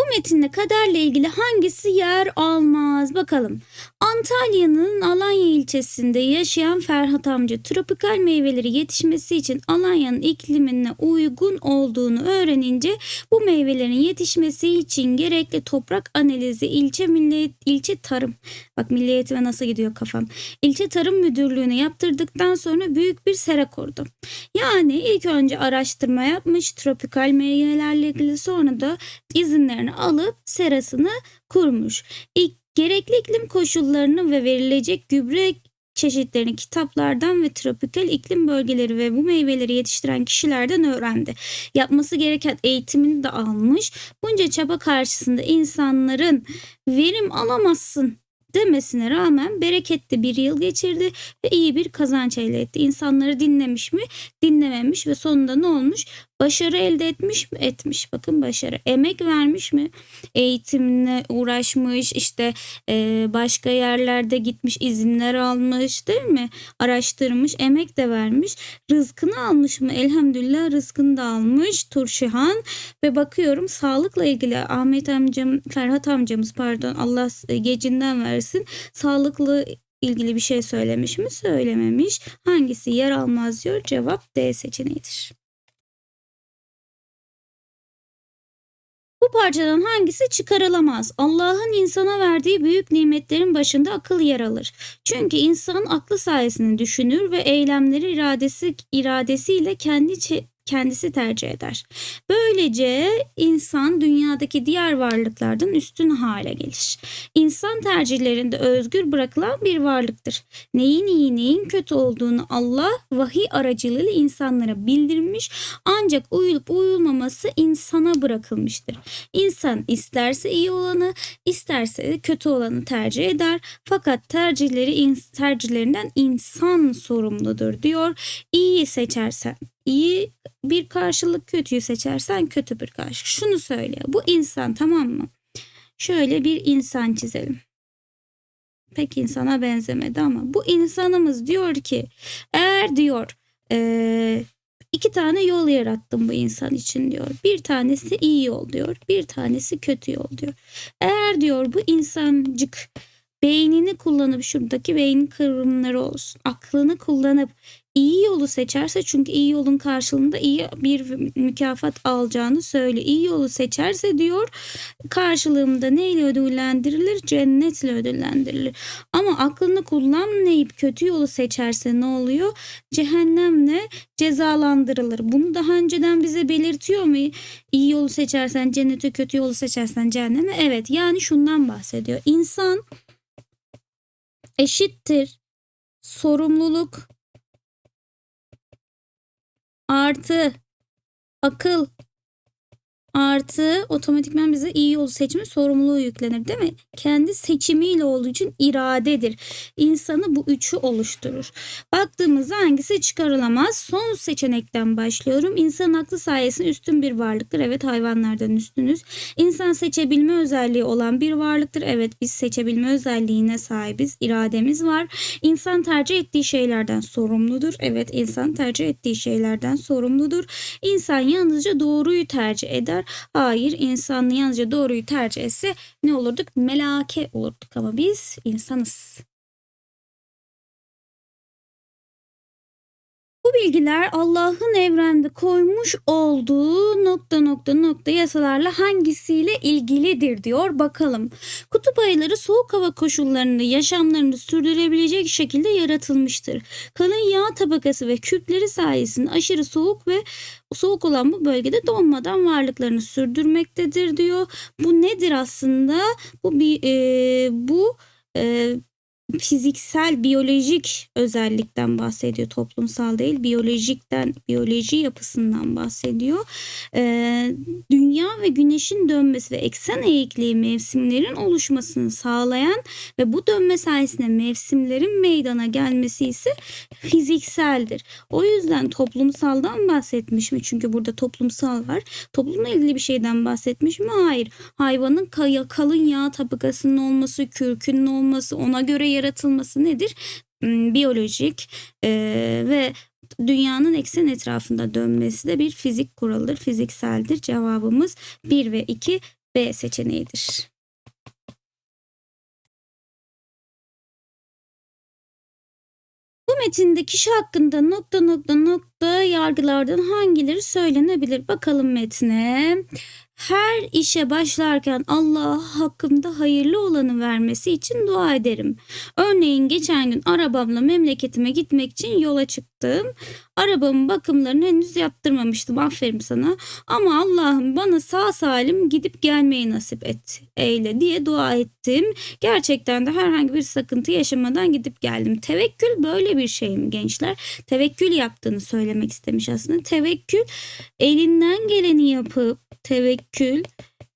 Bu metinde kaderle ilgili hangisi yer almaz? Bakalım. Antalya'nın Alanya ilçesinde yaşayan Ferhat amca tropikal meyveleri yetişmesi için Alanya'nın iklimine uygun olduğunu öğrenince bu meyvelerin yetişmesi için gerekli toprak analizi ilçe milli ilçe tarım bak milli eğitime nasıl gidiyor kafam. İlçe tarım müdürlüğüne yaptırdıktan sonra büyük bir sera kurdu. Yani ilk önce araştırma yapmış tropikal meyvelerle ilgili sonra da izinlerini alıp serasını kurmuş. İlk gerekli iklim koşullarını ve verilecek gübre çeşitlerini kitaplardan ve tropikal iklim bölgeleri ve bu meyveleri yetiştiren kişilerden öğrendi. Yapması gereken eğitimini de almış. Bunca çaba karşısında insanların verim alamazsın demesine rağmen bereketli bir yıl geçirdi ve iyi bir kazanç elde etti. İnsanları dinlemiş mi? Dinlememiş ve sonunda ne olmuş? Başarı elde etmiş mi? Etmiş. Bakın başarı. Emek vermiş mi? Eğitimle uğraşmış, işte e, başka yerlerde gitmiş, izinler almış değil mi? Araştırmış, emek de vermiş. Rızkını almış mı? Elhamdülillah rızkını da almış Turşihan. Ve bakıyorum sağlıkla ilgili Ahmet amcam, Ferhat amcamız pardon Allah gecinden versin. Sağlıklı ilgili bir şey söylemiş mi? Söylememiş. Hangisi yer almaz diyor. Cevap D seçeneğidir. Bu parçadan hangisi çıkarılamaz? Allah'ın insana verdiği büyük nimetlerin başında akıl yer alır. Çünkü insan aklı sayesinde düşünür ve eylemleri iradesi iradesiyle kendi kendisi tercih eder. Böylece insan dünyadaki diğer varlıklardan üstün hale gelir. İnsan tercihlerinde özgür bırakılan bir varlıktır. Neyin iyi neyin kötü olduğunu Allah vahiy aracılığıyla insanlara bildirmiş ancak uyulup uyulmaması insana bırakılmıştır. İnsan isterse iyi olanı isterse kötü olanı tercih eder fakat tercihleri tercihlerinden insan sorumludur diyor. İyiyi seçersen iyi bir karşılık kötüyü seçersen kötü bir karşılık. Şunu söylüyor. Bu insan tamam mı? Şöyle bir insan çizelim. Pek insana benzemedi ama bu insanımız diyor ki eğer diyor iki tane yol yarattım bu insan için diyor. Bir tanesi iyi yol diyor. Bir tanesi kötü yol diyor. Eğer diyor bu insancık beynini kullanıp şuradaki beyin kıvrımları olsun. Aklını kullanıp iyi yolu seçerse çünkü iyi yolun karşılığında iyi bir mükafat alacağını söyle. İyi yolu seçerse diyor karşılığında neyle ödüllendirilir? Cennetle ödüllendirilir. Ama aklını kullanmayıp kötü yolu seçerse ne oluyor? Cehennemle cezalandırılır. Bunu daha önceden bize belirtiyor mu? İyi yolu seçersen cennete, kötü yolu seçersen cehenneme. Evet yani şundan bahsediyor. İnsan eşittir sorumluluk artı. Akıl artı otomatikman bize iyi yolu seçme sorumluluğu yüklenir değil mi? Kendi seçimiyle olduğu için iradedir. İnsanı bu üçü oluşturur. Baktığımızda hangisi çıkarılamaz? Son seçenekten başlıyorum. İnsan aklı sayesinde üstün bir varlıktır. Evet hayvanlardan üstünüz. İnsan seçebilme özelliği olan bir varlıktır. Evet biz seçebilme özelliğine sahibiz. İrademiz var. İnsan tercih ettiği şeylerden sorumludur. Evet insan tercih ettiği şeylerden sorumludur. İnsan yalnızca doğruyu tercih eder. Hayır insan yalnızca doğruyu tercih etse ne olurduk? Melake olurduk ama biz insanız. Bu bilgiler Allah'ın evrende koymuş olduğu nokta nokta nokta yasalarla hangisiyle ilgilidir diyor. Bakalım. Kutup ayıları soğuk hava koşullarında yaşamlarını sürdürebilecek şekilde yaratılmıştır. Kalın yağ tabakası ve küpleri sayesinde aşırı soğuk ve soğuk olan bu bölgede donmadan varlıklarını sürdürmektedir diyor. Bu nedir aslında? Bu bir e, bu e, fiziksel, biyolojik özellikten bahsediyor. Toplumsal değil, biyolojikten, biyoloji yapısından bahsediyor. Ee, dünya ve güneşin dönmesi ve eksen eğikliği mevsimlerin oluşmasını sağlayan ve bu dönme sayesinde mevsimlerin meydana gelmesi ise fizikseldir. O yüzden toplumsaldan bahsetmiş mi? Çünkü burada toplumsal var. Toplumla ilgili bir şeyden bahsetmiş mi? Hayır. Hayvanın kaya, kalın yağ tabakasının olması, kürkünün olması, ona göre yaratılması nedir? Hmm, Biyolojik eee, ve dünyanın eksen etrafında dönmesi de bir fizik kuralıdır, fizikseldir. Cevabımız 1 ve 2 B seçeneğidir. Bu metinde kişi hakkında nokta nokta nokta yargılardan hangileri söylenebilir? Bakalım metne. Her işe başlarken Allah hakkımda hayırlı olanı vermesi için dua ederim. Örneğin geçen gün arabamla memleketime gitmek için yola çıktım. Arabamın bakımlarını henüz yaptırmamıştım aferin sana. Ama Allah'ım bana sağ salim gidip gelmeyi nasip et eyle diye dua ettim. Gerçekten de herhangi bir sıkıntı yaşamadan gidip geldim. Tevekkül böyle bir şey mi gençler? Tevekkül yaptığını söylemek istemiş aslında. Tevekkül elinden geleni yapıp tevekkül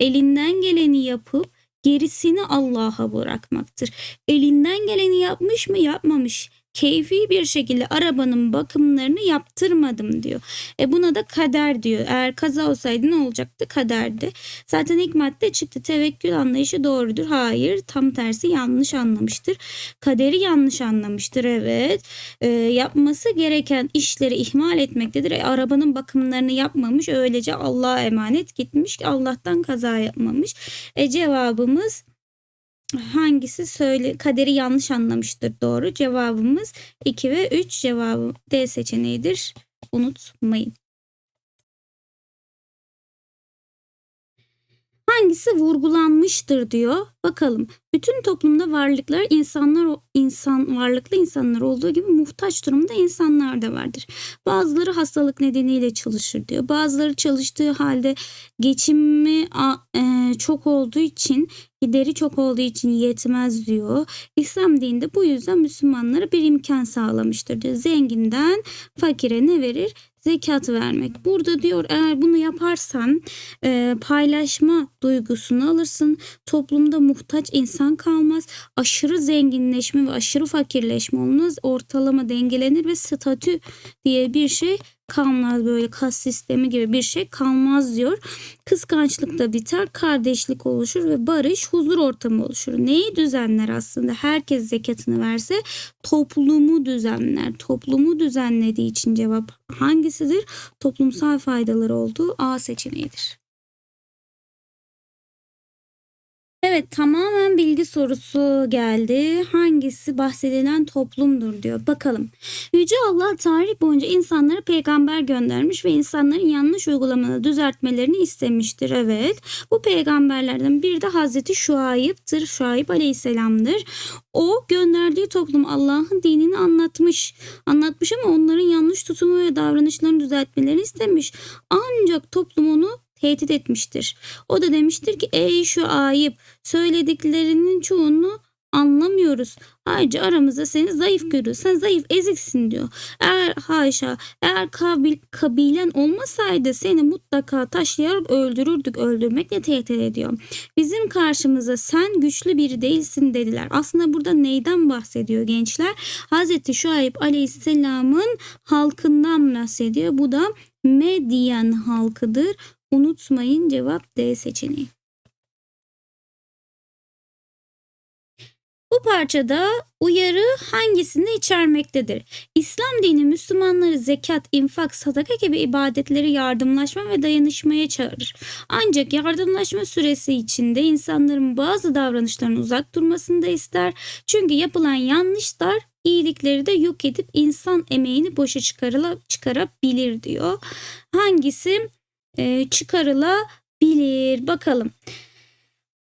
elinden geleni yapıp gerisini Allah'a bırakmaktır. Elinden geleni yapmış mı yapmamış keyfi bir şekilde arabanın bakımlarını yaptırmadım diyor. E buna da kader diyor. Eğer kaza olsaydı ne olacaktı? Kaderdi. Zaten ilk madde çıktı. Tevekkül anlayışı doğrudur. Hayır. Tam tersi yanlış anlamıştır. Kaderi yanlış anlamıştır. Evet. E, yapması gereken işleri ihmal etmektedir. E, arabanın bakımlarını yapmamış. Öylece Allah'a emanet gitmiş. Allah'tan kaza yapmamış. E cevabımız hangisi? Söyle. Kaderi yanlış anlamıştır. Doğru cevabımız 2 ve 3 cevabı D seçeneğidir. Unutmayın. Hangisi vurgulanmıştır diyor. Bakalım. Bütün toplumda varlıklar insanlar insan varlıklı insanlar olduğu gibi muhtaç durumda insanlar da vardır. Bazıları hastalık nedeniyle çalışır diyor. Bazıları çalıştığı halde geçimi e, çok olduğu için gideri çok olduğu için yetmez diyor. İslam dininde bu yüzden Müslümanlara bir imkan sağlamıştır diyor. Zenginden fakire ne verir? Zekat vermek. Burada diyor eğer bunu yaparsan e, paylaşma duygusunu alırsın. Toplumda muhtaç insan kalmaz. Aşırı zenginleşme ve aşırı fakirleşme olmaz. Ortalama dengelenir ve statü diye bir şey kalmaz böyle kas sistemi gibi bir şey kalmaz diyor. Kıskançlık da biter, kardeşlik oluşur ve barış, huzur ortamı oluşur. Neyi düzenler aslında? Herkes zekatını verse toplumu düzenler. Toplumu düzenlediği için cevap hangisidir? Toplumsal faydaları olduğu A seçeneğidir. Evet tamamen bilgi sorusu geldi. Hangisi bahsedilen toplumdur diyor. Bakalım. Yüce Allah tarih boyunca insanlara peygamber göndermiş ve insanların yanlış uygulamaları düzeltmelerini istemiştir. Evet. Bu peygamberlerden biri de Hazreti Şuayb'tır. Şuayb Aleyhisselam'dır. O gönderdiği toplum Allah'ın dinini anlatmış. Anlatmış ama onların yanlış tutumu ve davranışlarını düzeltmelerini istemiş. Ancak toplum onu tehdit etmiştir. O da demiştir ki ey şu ayıp söylediklerinin çoğunu anlamıyoruz. Ayrıca aramızda seni zayıf görüyor. Sen zayıf eziksin diyor. Eğer haşa eğer kabil, kabilen olmasaydı seni mutlaka taşlayarak öldürürdük. Öldürmekle tehdit ediyor. Bizim karşımıza sen güçlü biri değilsin dediler. Aslında burada neyden bahsediyor gençler? Hazreti Şuayb Aleyhisselam'ın halkından bahsediyor. Bu da Medyen halkıdır. Unutmayın cevap D seçeneği. Bu parçada uyarı hangisini içermektedir? İslam dini Müslümanları zekat, infak, sadaka gibi ibadetleri yardımlaşma ve dayanışmaya çağırır. Ancak yardımlaşma süresi içinde insanların bazı davranışlarından uzak durmasını da ister. Çünkü yapılan yanlışlar iyilikleri de yok edip insan emeğini boşa çıkarabilir diyor. Hangisi e, çıkarılabilir. Bakalım.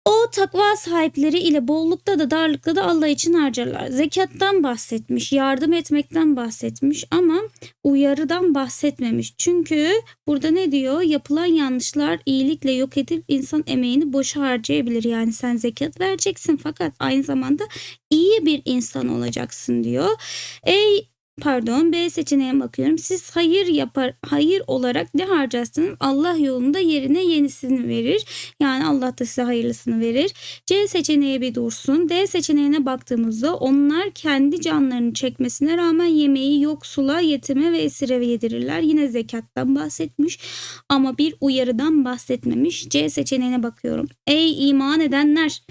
O takva sahipleri ile bollukta da darlıkta da Allah için harcarlar. Zekattan bahsetmiş, yardım etmekten bahsetmiş ama uyarıdan bahsetmemiş. Çünkü burada ne diyor? Yapılan yanlışlar iyilikle yok edip insan emeğini boşa harcayabilir. Yani sen zekat vereceksin fakat aynı zamanda iyi bir insan olacaksın diyor. Ey pardon B seçeneğine bakıyorum. Siz hayır yapar hayır olarak ne harcarsınız? Allah yolunda yerine yenisini verir. Yani Allah da size hayırlısını verir. C seçeneği bir dursun. D seçeneğine baktığımızda onlar kendi canlarını çekmesine rağmen yemeği yoksula, yetime ve esire yedirirler. Yine zekattan bahsetmiş ama bir uyarıdan bahsetmemiş. C seçeneğine bakıyorum. Ey iman edenler!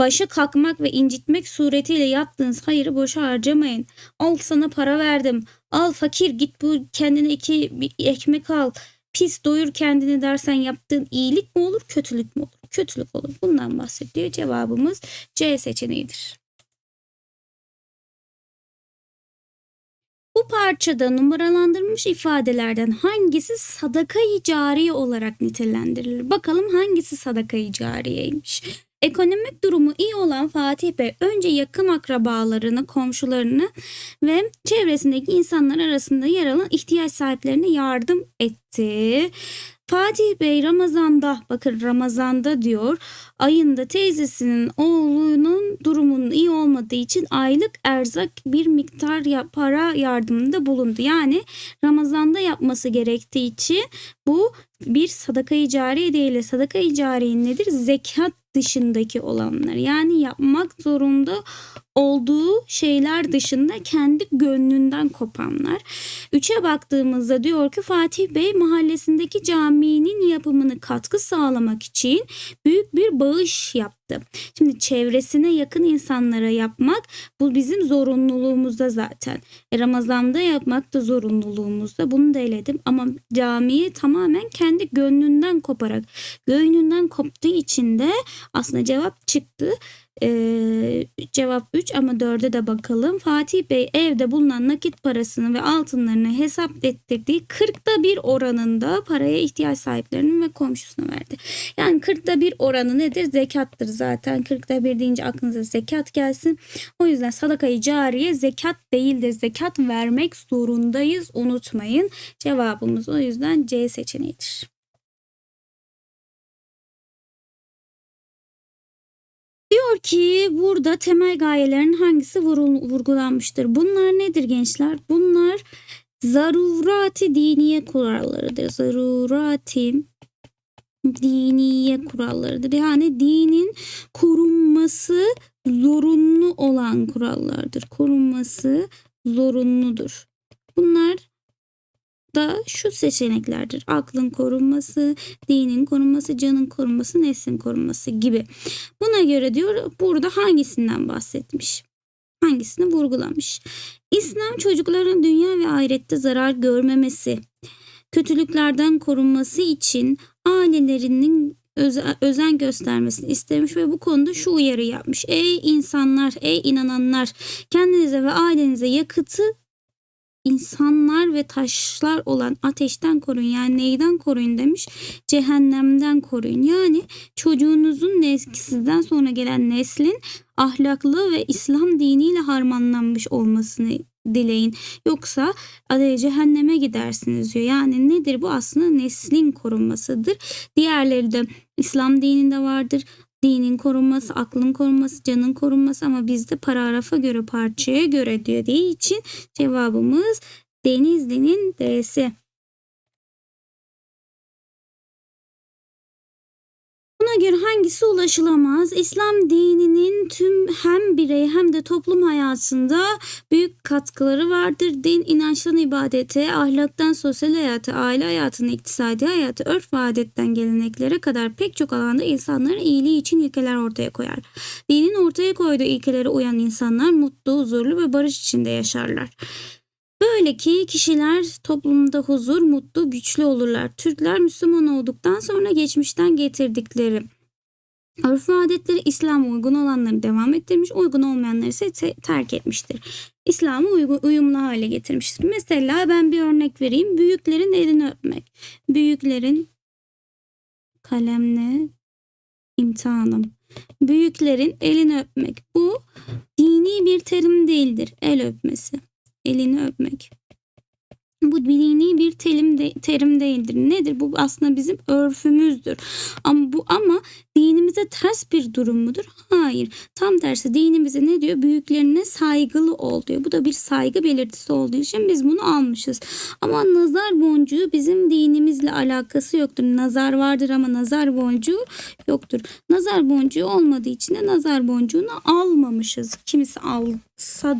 Başa kalkmak ve incitmek suretiyle yaptığınız hayırı boşa harcamayın. Al sana para verdim. Al fakir git bu kendine iki bir ekmek al. pis doyur kendini dersen yaptığın iyilik mi olur kötülük mü olur? Kötülük olur. Bundan bahsediyor. Cevabımız C seçeneğidir. Bu parçada numaralandırılmış ifadelerden hangisi sadaka-i cariye olarak nitelendirilir? Bakalım hangisi sadaka-i cariyeymiş? Ekonomik durumu iyi olan Fatih Bey önce yakın akrabalarını, komşularını ve çevresindeki insanlar arasında yer alan ihtiyaç sahiplerine yardım etti. Fatih Bey Ramazan'da bakın Ramazan'da diyor ayında teyzesinin oğlunun durumunun iyi olmadığı için aylık erzak bir miktar ya- para yardımında bulundu. Yani Ramazan'da yapması gerektiği için bu bir sadaka-i cariye değil. Sadaka-i cariye nedir? Zekat dışındaki olanlar. Yani yapmak zorunda olduğu şeyler dışında kendi gönlünden kopanlar. Üçe baktığımızda diyor ki Fatih Bey mahallesindeki caminin yapımını katkı sağlamak için büyük bir bağış yaptı. Şimdi çevresine yakın insanlara yapmak bu bizim zorunluluğumuzda zaten. E, Ramazan'da yapmak da zorunluluğumuzda bunu da eledim ama camiyi tamamen kendi gönlünden koparak gönlünden koptuğu için de aslında cevap çıktı. Ee, cevap 3 ama 4'e de bakalım. Fatih Bey evde bulunan nakit parasını ve altınlarını hesap ettirdiği 40'da bir oranında paraya ihtiyaç sahiplerinin ve komşusuna verdi. Yani 40'da bir oranı nedir? Zekattır zaten. 40'da bir deyince aklınıza zekat gelsin. O yüzden sadakayı cariye zekat değildir. Zekat vermek zorundayız. Unutmayın. Cevabımız o yüzden C seçeneğidir. Diyor ki burada temel gayelerin hangisi vurgulanmıştır? Bunlar nedir gençler? Bunlar zarurati diniye kurallarıdır. Zarurati diniye kurallarıdır. Yani dinin korunması zorunlu olan kurallardır. Korunması zorunludur. Bunlar da şu seçeneklerdir. Aklın korunması, dinin korunması, canın korunması, neslin korunması gibi. Buna göre diyor burada hangisinden bahsetmiş? Hangisini vurgulamış? İslam çocukların dünya ve ahirette zarar görmemesi, kötülüklerden korunması için ailelerinin öze- özen göstermesini istemiş ve bu konuda şu uyarı yapmış. Ey insanlar, ey inananlar kendinize ve ailenize yakıtı insanlar ve taşlar olan ateşten koruyun. Yani neyden koruyun demiş? Cehennemden koruyun. Yani çocuğunuzun nesli sizden sonra gelen neslin ahlaklı ve İslam diniyle harmanlanmış olmasını dileyin. Yoksa adaya cehenneme gidersiniz diyor. Yani nedir bu aslında neslin korunmasıdır. Diğerleri de İslam dininde vardır. Dinin korunması, aklın korunması, canın korunması ama bizde paragrafa göre parçaya göre diye için cevabımız Denizli'nin D'si. Buna göre hangisi ulaşılamaz? İslam dininin tüm hem birey hem de toplum hayatında büyük katkıları vardır. Din inançtan ibadete, ahlaktan sosyal hayata, aile hayatına, iktisadi hayata, örf ve adetten geleneklere kadar pek çok alanda insanların iyiliği için ilkeler ortaya koyar. Dinin ortaya koyduğu ilkelere uyan insanlar mutlu, huzurlu ve barış içinde yaşarlar. Böyle ki kişiler toplumda huzur, mutlu, güçlü olurlar. Türkler Müslüman olduktan sonra geçmişten getirdikleri örf ve adetleri İslam'a uygun olanları devam ettirmiş, uygun olmayanları ise te- terk etmiştir. İslam'a uygun, uyumlu hale getirmiştir. Mesela ben bir örnek vereyim. Büyüklerin elini öpmek. Büyüklerin kalemle imtihanım. Büyüklerin elini öpmek. Bu dini bir terim değildir. El öpmesi elini öpmek. Bu dini bir terim, de, terim değildir. Nedir? Bu aslında bizim örfümüzdür. Ama bu ama dinimize ters bir durum mudur? Hayır. Tam tersi dinimize ne diyor? Büyüklerine saygılı ol diyor. Bu da bir saygı belirtisi olduğu için biz bunu almışız. Ama nazar boncuğu bizim dinimizle alakası yoktur. Nazar vardır ama nazar boncuğu yoktur. Nazar boncuğu olmadığı için de nazar boncuğunu almamışız. Kimisi alsa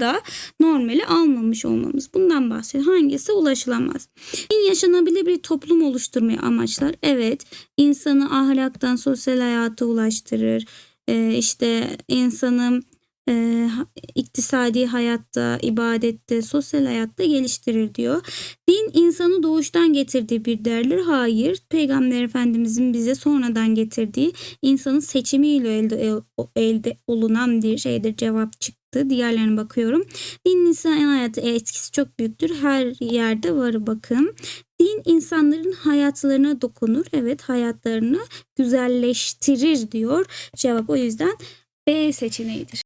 da normali almamış olmamız. Bundan bahsediyor. Hangisi ulaşılamaz? Din yaşanabilir bir toplum oluşturmayı amaçlar. Evet, insanı ahlaktan sosyal hayata ulaştırır. Ee, işte insanı e, iktisadi hayatta, ibadette, sosyal hayatta geliştirir diyor. Din insanı doğuştan getirdiği bir değerdir. Hayır. Peygamber Efendimizin bize sonradan getirdiği insanın seçimiyle elde, elde olunan bir şeydir. Cevap çıktı. Diğerlerine bakıyorum. Din insan hayatı etkisi çok büyüktür. Her yerde var bakın. Din insanların hayatlarına dokunur. Evet hayatlarını güzelleştirir diyor. Cevap o yüzden B seçeneğidir.